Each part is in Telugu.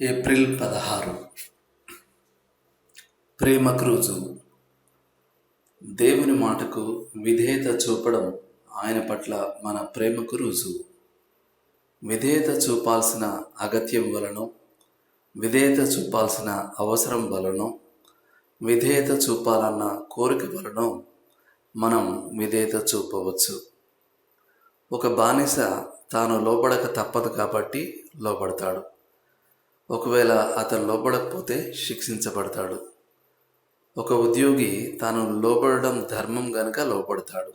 ఏప్రిల్ పదహారు. ప్రేమ క్రూజు. దేవుని మాటకు విధేయత చూపడం ఆయన పట్ల మన ప్రేమకు రుజువు విధేయత చూపాల్సిన అగత్యం వలన విధేయత చూపాల్సిన అవసరం వలన విధేయత చూపాలన్న కోరిక వలన మనం విధేయత చూపవచ్చు. ఒక బానిస తాను లోపడక తప్పదు కాబట్టి లోపడతాడు ఒకవేళ అతను లోబడకపోతే శిక్షించబడతాడు. ఒక ఉద్యోగి తాను లోబడడం ధర్మం గనుక లోబడతాడు.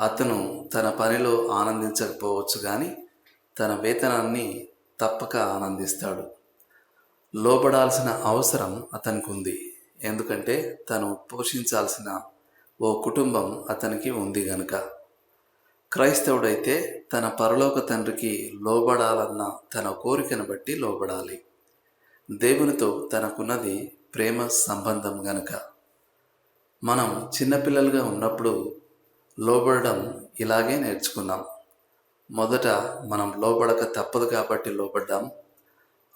అతను తన పనిలో ఆనందించకపోవచ్చు కానీ తన వేతనాన్ని తప్పక ఆనందిస్తాడు. లోబడాల్సిన అవసరం అతనికి ఉంది ఎందుకంటే తను పోషించాల్సిన ఓ కుటుంబం అతనికి ఉంది గనుక. క్రైస్తవుడైతే తన పరలోక తండ్రికి లోబడాలన్న తన కోరికను బట్టి లోబడాలి. దేవునితో తనకున్నది ప్రేమ సంబంధం గనుక. మనం చిన్నపిల్లలుగా ఉన్నప్పుడు లోబడడం ఇలాగే నేర్చుకున్నాం. మొదట మనం లోబడక తప్పదు కాబట్టి లోబడ్డాం.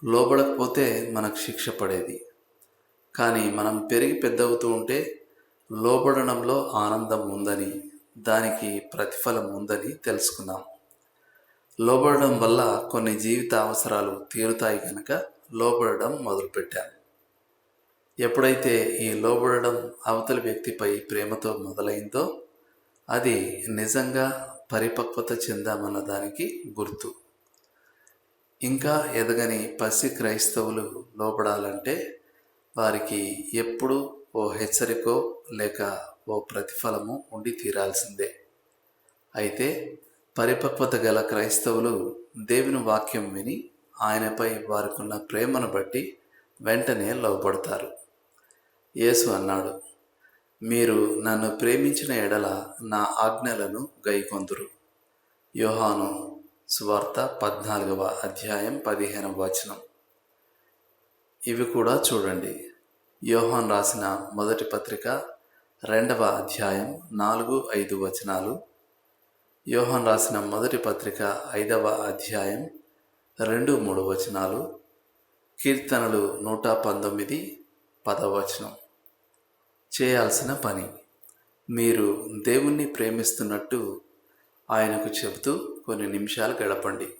లోబడకపోతే మనకు శిక్ష పడేది. కానీ మనం పెరిగి పెద్దవుతూ ఉంటే లోబడడంలో ఆనందం ఉందని దానికి ప్రతిఫలం ఉందని తెలుసుకున్నాం. లోబడడం వల్ల కొన్ని జీవిత అవసరాలు తీరుతాయి కనుక లోబడడం మొదలుపెట్టాను ఎప్పుడైతే ఈ లోబడడం అవతలి వ్యక్తిపై ప్రేమతో మొదలైందో అది నిజంగా పరిపక్వత చెందామన్న దానికి గుర్తు. ఇంకా ఎదగని పసి క్రైస్తవులు లోపడాలంటే వారికి ఎప్పుడు ఓ హెచ్చరికో లేక ఓ ప్రతిఫలము ఉండి తీరాల్సిందే. అయితే పరిపక్వత గల క్రైస్తవులు దేవుని వాక్యం విని ఆయనపై వారికున్న ప్రేమను బట్టి వెంటనే లోపడతారు యేసు అన్నాడు మీరు నన్ను ప్రేమించిన ఎడల నా ఆజ్ఞలను గైకొందురు. యోహాను సువార్త పద్నాలుగవ అధ్యాయం పదిహేనవ వచనం. ఇవి కూడా చూడండి. యోహాన్ రాసిన మొదటి పత్రిక రెండవ అధ్యాయం నాలుగు ఐదు వచనాలు. యోహాన్ రాసిన మొదటి పత్రిక ఐదవ అధ్యాయం రెండు మూడు వచనాలు. కీర్తనలు నూట పంతొమ్మిది పదవచనం చేయాల్సిన పని. మీరు దేవుణ్ణి ప్రేమిస్తున్నట్టు ఆయనకు చెబుతూ కొన్ని నిమిషాలు గడపండి.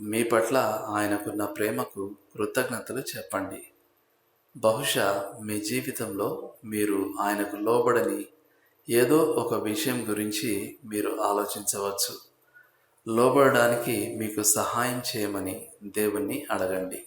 మీ పట్ల ఆయనకున్న ప్రేమకు కృతజ్ఞతలు చెప్పండి. బహుశా మీ జీవితంలో మీరు ఆయనకు లోబడని ఏదో ఒక విషయం గురించి మీరు ఆలోచించవచ్చు. లోబడడానికి మీకు సహాయం చేయమని దేవుణ్ణి అడగండి.